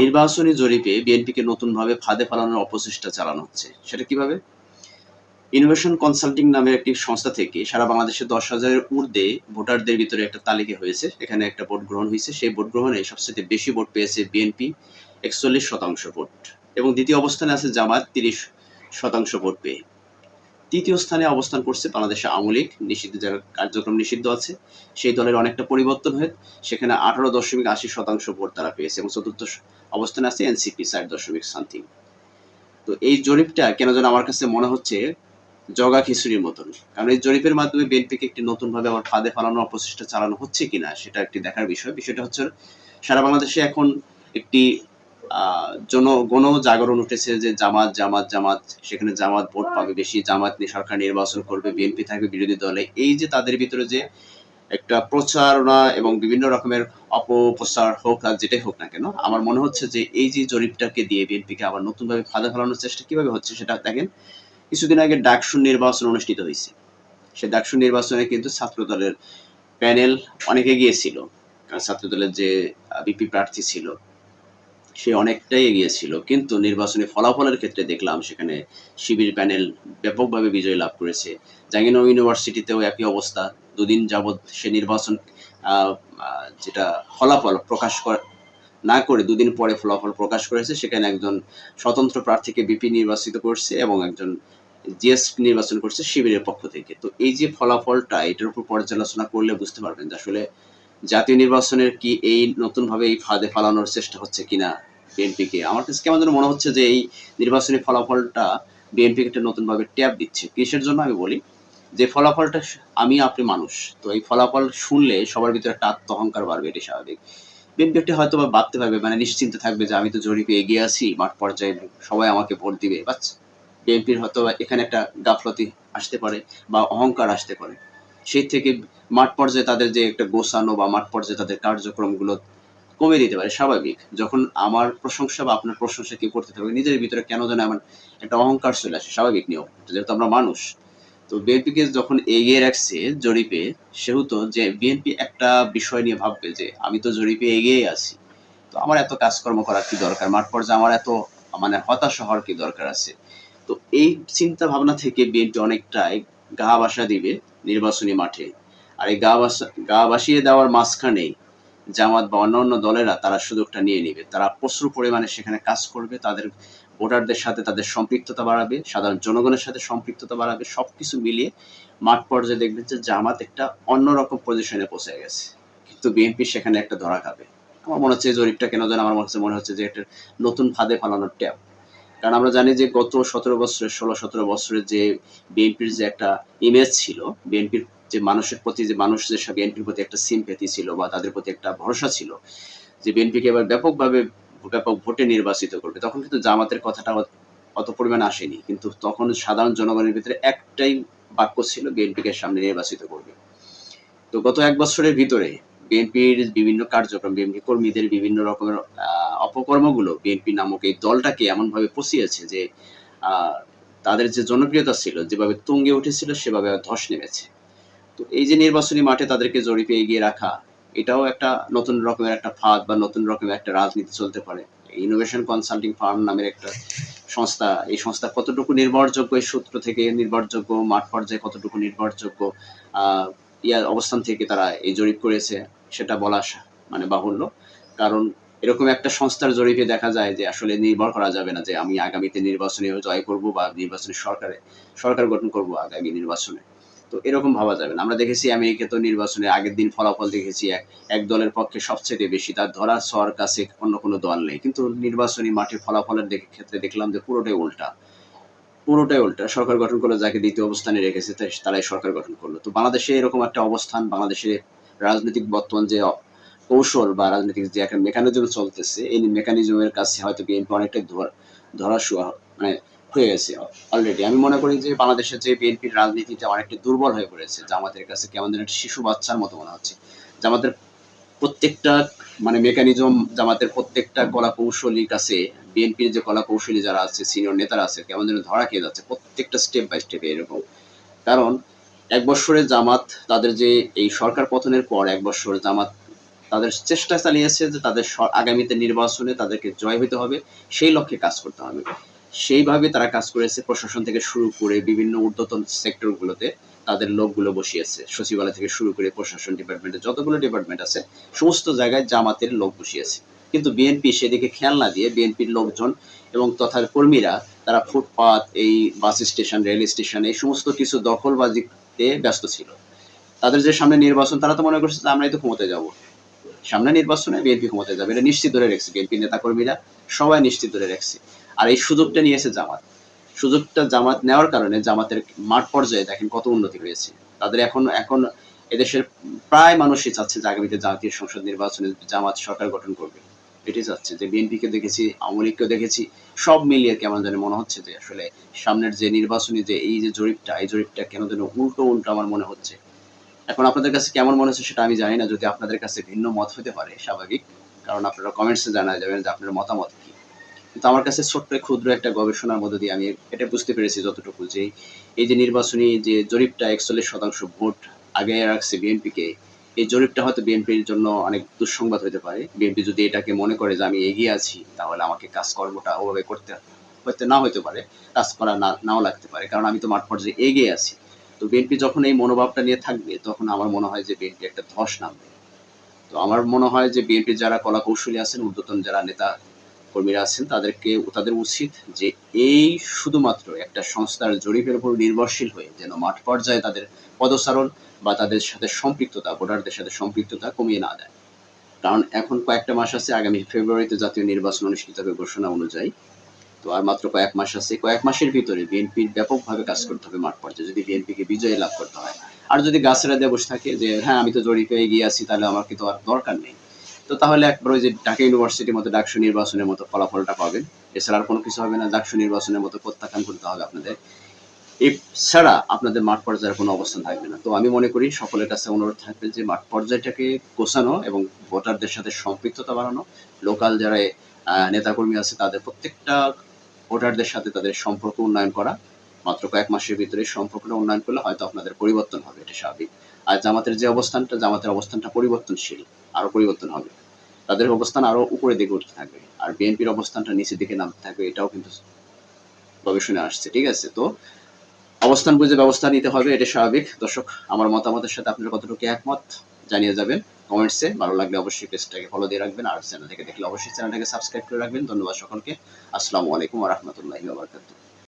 নির্বাচনী জরিপে বিএনপিকে নতুনভাবে ফাঁদে ফেলানোর অপচেষ্টা চালানো হচ্ছে। সেটা কীভাবে? ইনোভেশন কনসাল্টিং নামের একটি সংস্থা থেকে সারা বাংলাদেশে দশ হাজারের ঊর্ধ্বে ভোটারদের ভিতরে একটা তালিকা হয়েছে। এখানে একটা ভোট গ্রহণ হয়েছে। সেই ভোট গ্রহণে সবচেয়ে বেশি ভোট পেয়েছে বিএনপি, একচল্লিশ শতাংশ ভোট। এবং দ্বিতীয় অবস্থানে আছে জামাত, তিরিশ শতাংশ ভোট পেয়ে। তৃতীয় স্থানে অবস্থান করছে বাংলাদেশে আওয়ামী লীগ। নিষিদ্ধ যার কার্যক্রম নিষিদ্ধ আছে, সেই দলের অনেকটা পরিবর্তন হয়ে সেখানে আঠারো দশমিক আশি শতাংশ ভোট তারা পেয়েছে এবং চতুর্থ অবস্থানে আছে এনসিপি, ষাট দশমিক সামথিং তো এই জরিপটা কেন যেন আমার কাছে মনে হচ্ছে জগা খিচুড়ির মতন। কারণ এই জরিপের মাধ্যমে বিএনপিকে একটি নতুনভাবে আবার ফাঁদে ফালানোর অপচেষ্টা চালানো হচ্ছে কিনা সেটা একটি দেখার বিষয়। বিষয়টা হচ্ছে সারা বাংলাদেশে এখন একটি জন গণ জাগরণ উঠেছে যে জামাত জামাত জামাত, সেখানে জামাত ভোট পাবে বেশি, জামাত নিয়ে সরকার নির্বাচন করবে, বিএনপি থাকবে বিরোধী দলে। এই যে তাদের ভিতরে যে একটা প্রচারণা এবং বিভিন্ন রকমের অপপ্রচার হোক আর যেটাই হোক না কেন, আমার মনে হচ্ছে যে এই যে জরিপটাকে দিয়ে বিএনপিকে আবার নতুনভাবে ফাঁদে ফেলানোর চেষ্টা কীভাবে হচ্ছে সেটা দেখেন, কিছুদিন আগে ডাকসুর নির্বাচন অনুষ্ঠিত হয়েছে। সে ডাকসুর নির্বাচনে কিন্তু ছাত্র দলের প্যানেল অনেকে গিয়েছিল ছাত্র দলের যে বিপি প্রার্থী ছিল সে অনেকটাই এগিয়ে ছিল। কিন্তু নির্বাচনী ফলাফলের ক্ষেত্রে দেখলাম সেখানে শিবির প্যানেল ব্যাপকভাবে বিজয় লাভ করেছে। জাহাঙ্গীরনগর ইউনিভার্সিটিতেও একই অবস্থা। দুদিন যাবৎ সে নির্বাচন যেটা ফলাফল প্রকাশ না করে দুদিন পরে ফলাফল প্রকাশ করেছে, সেখানে একজন স্বতন্ত্র প্রার্থীকে বিপি নির্বাচিত করছে এবং একজন জিএস নির্বাচন করছে শিবিরের পক্ষ থেকে। তো এই যে ফলাফলটা, এটার উপর পর্যালোচনা করলে বুঝতে পারবেন যে আসলে জাতীয় নির্বাচনের কি এই নতুনভাবে এই ফাঁদে ফালানোর চেষ্টা হচ্ছে কিনা বিএনপিকে? আমার কাছে কেমন মনে হচ্ছে যে এই নির্বাচনী ফলাফলটা বিএনপিকে একটা নতুনভাবে ট্যাপ দিচ্ছে। কিসের জন্য আমি বলি? যে ফলাফলটা আমি, আপনি মানুষ, তো এই ফলাফল শুনলে সবার ভিতরে একটা আত্ম অহংকার বাড়বে এটি স্বাভাবিক। বিএনপি একটি হয়তো বা ভাবতে পারবে মানে নিশ্চিন্ত থাকবে যে আমি তো জরিপে এগিয়ে আছি, মাঠ পর্যায়ে সবাই আমাকে ভোট দিবে, বাস। বিএনপির হয়তো এখানে একটা গাফলতি আসতে পারে বা অহংকার আসতে পারে। সেই থেকে মাঠ পর্যায়ে তাদের যে একটা গোছানো বা মাঠ পর্যায়ে তাদের কার্যক্রমগুলো কমে দিতে পারে, স্বাভাবিক। যখন আমার প্রশংসা বা আপনার প্রশংসা কেউ করতে থাকবে, নিজের ভিতরে কেন যেন এমন একটা অহংকার চলে আসে, স্বাভাবিক নিয়ম। যেহেতু আমরা মানুষ, তো বিএনপিকে যখন এগিয়ে রাখছে জরিপে, সেহেতু যে বিএনপি একটা বিষয় নিয়ে ভাববে যে আমি তো জরিপে এগিয়ে আছি, তো আমার এত কাজকর্ম করার কি দরকার? মাঠ পর্যায়ে আমার এত মানে হতাশ হওয়ার কি দরকার আছে? তো এই চিন্তা ভাবনা থেকে বিএনপি অনেকটাই গা বাসা দিবে। নির্বাচনী মাঠে। আর এই গা বাসা গা বাসিয়ে দেওয়ার মাঝখানেই জামাত বা অন্যান্য দলেরা তারা সুযোগটা নিয়ে নেবে। তারা প্রচুর পরিমাণে সেখানে কাজ করবে, তাদের ভোটারদের সাথে তাদের সম্পৃক্ততা বাড়াবে, সাধারণ জনগণের সাথে সম্পৃক্ততা বাড়াবে, সবকিছু মিলিয়ে মাঠ পর্যায়ে দেখবেন যে জামাত একটা অন্যরকম পজিশনে পৌঁছে গেছে। কিন্তু বিএনপি সেখানে একটা ধরা খাবে। আমার মনে হচ্ছে এই জরিপটা কেন যেন, আমার মনে হচ্ছে যে একটা নতুন ফাঁদে ফালানোর ট্যাপ কারণ আমরা জানি যে গত সতেরো বছরের, ষোলো, সতেরো বছরের যে বিএনপির যে একটা ইমেজ ছিল বিএনপির যে মানুষের প্রতি, যে মানুষ যে বিএনপির প্রতি একটা সিম্পেথি ছিল বা তাদের প্রতি একটা ভরসা ছিল, যে বিএনপিকে এবার ব্যাপকভাবে ব্যাপক ভোটে নির্বাচিত করবে। তখন কিন্তু জামাতের কথাটা অত- পরিমাণে আসেনি। কিন্তু তখন সাধারণ জনগণের ভিতরে একটাই বাক্য ছিল বিএনপিকে সামনে নির্বাচিত করবে। তো গত এক বছরের ভিতরে বিএনপির বিভিন্ন কার্যক্রম বিএনপি কর্মীদের বিভিন্ন রকমের অপকর্মগুলো বিএনপি নামক এই দলটাকে এমনভাবে পচিয়েছে যে তাদের যে জনপ্রিয়তা ছিল যেভাবে তুঙ্গে উঠেছিল সেভাবে ধস নেমেছে। তো এই যে নির্বাচনী মাঠে তাদেরকে জরিপে এগিয়ে রাখা এটাও একটা নতুন রকমের একটা ফাঁদ বা নতুন রকমের একটা রাজনীতি চলতে পারে। ইনোভেশন কনসাল্টিং ফার্ম নামের একটা সংস্থা এই সংস্থা কতটুকু নির্ভরযোগ্য এই সূত্র থেকে নির্ভরযোগ্য মাঠ পর্যায়ে কতটুকু নির্ভরযোগ্য আহ, ইয়া অবস্থান থেকে তারা এই জরিপ করেছে সেটা বলা মানে বাহুল্য। কারণ এরকম একটা সংস্থার জরিপে দেখা যায় যে আসলে নির্ভর করা যাবে না যে আমি আগামীতে নির্বাচনে জয় করব বা নির্বাচনী সরকারে, সরকার গঠন করব আগামী নির্বাচনে। তো এরকম ভাবা যাবে না। আমরা দেখেছি আমেরিকা তো নির্বাচনে আগের দিন ফলাফল দেখেছি এক এক দলের পক্ষে সবচেয়ে বেশি। তার ধরা ছোঁয়ার কাছে অন্য কোনো দল নেই। কিন্তু নির্বাচনী মাঠে ফলাফলের ক্ষেত্রে দেখলাম যে পুরোটাই উল্টা। পুরোটাই উল্টা। সরকার গঠন করল, যাকে দ্বিতীয় অবস্থানে রেখেছে তারাই সরকার গঠন করল। তো বাংলাদেশে এরকম একটা অবস্থান বাংলাদেশের রাজনৈতিক বর্তমান যে কৌশল বা রাজনৈতিক যে একটা মেকানিজম চলতেছে, এই মেকানিজমের কাছে হয়তো বিএনপি অনেকটাই ধরা ধরা শোয়া মানে হয়ে গেছে অলরেডি আমি মনে করি যে বাংলাদেশের যে বিএনপির রাজনীতিটা অনেকটা দুর্বল হয়ে পড়েছে জামাতের কাছে কেমন যেন একটা শিশু বাচ্চার মতো মনে হচ্ছে। জামাতের প্রত্যেকটা মানে মেকানিজম জামাতের প্রত্যেকটা কলা কৌশলীর কাছে বিএনপির যে কলা কৌশলী যারা আছে সিনিয়র নেতারা আছে, কেমন যেন ধরা খেয়ে যাচ্ছে প্রত্যেকটা স্টেপ বাই স্টেপে এরকম। কারণ এক বছরে জামাত, তাদের যে এই সরকার পতনের পর এক বছর জামাত তাদের চেষ্টা চালিয়েছে যে তাদের আগামীতে নির্বাচনে তাদেরকে জয় হতে হবে, সেই লক্ষ্যে কাজ করতে হবে। সেইভাবে তারা কাজ করেছে, প্রশাসন থেকে শুরু করে বিভিন্ন ঊর্ধ্বতন সেক্টরগুলোতে তাদের লোকগুলো বসিয়েছে, সচিবালয় থেকে শুরু করে প্রশাসন ডিপার্টমেন্টে যতগুলো ডিপার্টমেন্ট আছে, সমস্ত জায়গায় জামাতের লোক বসিয়েছে। কিন্তু বিএনপি সেদিকে খেয়াল না দিয়ে বিএনপির লোকজন এবং তথা কর্মীরা, তারা ফুটপাত, এই বাস স্টেশন, রেল স্টেশন, এই সমস্ত কিছু দখলবাজিতে ব্যস্ত ছিল। তাদের যে সামনে নির্বাচন, তারা তো মনে করছে আমরাই তো ক্ষমতায় যাব। সামনে নির্বাচনে বিএনপি ক্ষমতায় যাবে। এটা নিশ্চিত ধরে রেখেছে, বিএনপি নেতাকর্মীরা সবাই নিশ্চিত ধরে রেখেছে। আর এই সুযোগটা নিয়েছে জামাত। সুযোগটা জামাত নেওয়ার কারণে জামাতের মাঠ পর্যায়ে দেখেন কত উন্নতি হয়েছে। তাদের এখন এখন এদেশের প্রায় মানুষই চাচ্ছে যে আগামীতে জাতীয় সংসদ নির্বাচনে জামাত সরকার গঠন করবে। এটাই চাচ্ছে যে বিএনপিকে দেখেছি, আওয়ামী লীগকে দেখেছি, সব মিলিয়ে কেমন জানি মনে হচ্ছে যে আসলে সামনের যে নির্বাচনী যে এই যে জরিপটা, এই জরিপটা কেন যেন উল্টো উল্টো আমার মনে হচ্ছে। এখন আপনাদের কাছে কেমন মনে হচ্ছে সেটা আমি জানি না, যদি আপনাদের কাছে ভিন্ন মত হতে পারে, স্বাভাবিক। কারণ আপনারা কমেন্টসে জানা যাবেন যে আপনার মতামত কি। কিন্তু আমার কাছে ছোট্ট, ক্ষুদ্র একটা গবেষণার মধ্যে দিয়ে আমি এটা বুঝতে পেরেছি যতটুকু যে এই যে নির্বাচনী যে জরিপটা একচল্লিশ শতাংশ ভোট আগে রাখছে বিএনপিকে, এই জরিপটা হয়তো বিএনপির জন্য অনেক দুঃসংবাদ হতে পারে। বিএনপি যদি এটাকে মনে করে যে আমি এগিয়ে আছি, তাহলে আমাকে কাজকর্মটা ওভাবে করতে হয়তো না হতে পারে, কাজ করা না, নাও লাগতে পারে। কারণ আমি তো মাঠ পর্যায়ে এগিয়ে আছি। তো বিএনপি যখন এই মনোভাবটা নিয়ে থাকবে, তখন আমার মনে হয় যে বিএনপি একটা ধস নামবে। তো আমার মনে হয় যে বিএনপির যারা কলা কৌশলী আছেন, ঊর্ধ্বতন যারা নেতা কর্মীরা আছেন, তাদেরকে, তাদের উচিত যে এই শুধুমাত্র একটা সংস্থার জরিপের উপর নির্ভরশীল হয়ে যেন মাঠ পর্যায়ে তাদের পদচারণ বা তাদের সাথে সম্পৃক্ততা, ভোটারদের সাথে সম্পৃক্ততা কমিয়ে না দেয়। কারণ এখন কয়েকটা মাস আছে, আগামী ফেব্রুয়ারিতে জাতীয় নির্বাচন অনুষ্ঠিত হবে ঘোষণা অনুযায়ী। তো আর মাত্র কয়েক মাস আছে। কয়েক মাসের ভিতরে বিএনপির ব্যাপকভাবে কাজ করতে হবে মাঠ পর্যায়ে, যদি বিএনপিকে বিজয় লাভ করতে হয়। আর যদি গাছেরা দিয়ে বসে থাকে যে হ্যাঁ আমি তো জরিপে এগিয়ে আছি, তাহলে আমার কিন্তু আর দরকার নেই। তো তাহলে একবার ওই যে ঢাকা ইউনিভার্সিটির মতো ডাকসু নির্বাচনের মতো ফলাফলটা পাবেন। এছাড়া আর কোনো কিছু হবে না, ডাকসু নির্বাচনের মতো প্রত্যাখ্যান করতে হবে আপনাদের। এছাড়া আপনাদের মাঠ পর্যায়ের কোনো অবস্থান থাকবে না। তো আমি মনে করি সকলের কাছে অনুরোধ থাকবে যে, মাঠ পর্যায়টাকে গোছানো এবং ভোটারদের সাথে সম্পৃক্ততা বাড়ানো। লোকাল যারা নেতাকর্মী আছে, তাদের প্রত্যেকটা ভোটারদের সাথে তাদের সম্পর্ক উন্নয়ন করা। মাত্র কয়েক মাসের ভিতরে সম্পর্কটা উন্নয়ন করলে হয়তো আপনাদের পরিবর্তন হবে, এটা স্বাভাবিক। আর জামাতের যে অবস্থানটা, জামাতের অবস্থানটা পরিবর্তনশীল আরও পরিবর্তন হবে। তাদের অবস্থান আরও উপরের দিকে উঠতে থাকবে। আর বিএনপির অবস্থানটা নিচের দিকে নামতে থাকবে, এটাও কিন্তু গবেষণায় আসছে, ঠিক আছে? তো অবস্থান বুঝে ব্যবস্থা নিতে হবে, এটা স্বাভাবিক। দর্শক, আমার মতামতের সাথে আপনার কতটুকু একমত জানিয়ে যাবেন। কমেন্টসে ভালো লাগলে অবশ্যই পেজটাকে ফলো দিয়ে রাখবেন, আর চ্যানেল থেকে দেখলে অবশ্যই চ্যানেলটাকে সাবস্ক্রাইব করে রাখবেন। ধন্যবাদ সকলকে। আসসালামু আলাইকুম রহমতুল্লাহি বারাকাতুহু।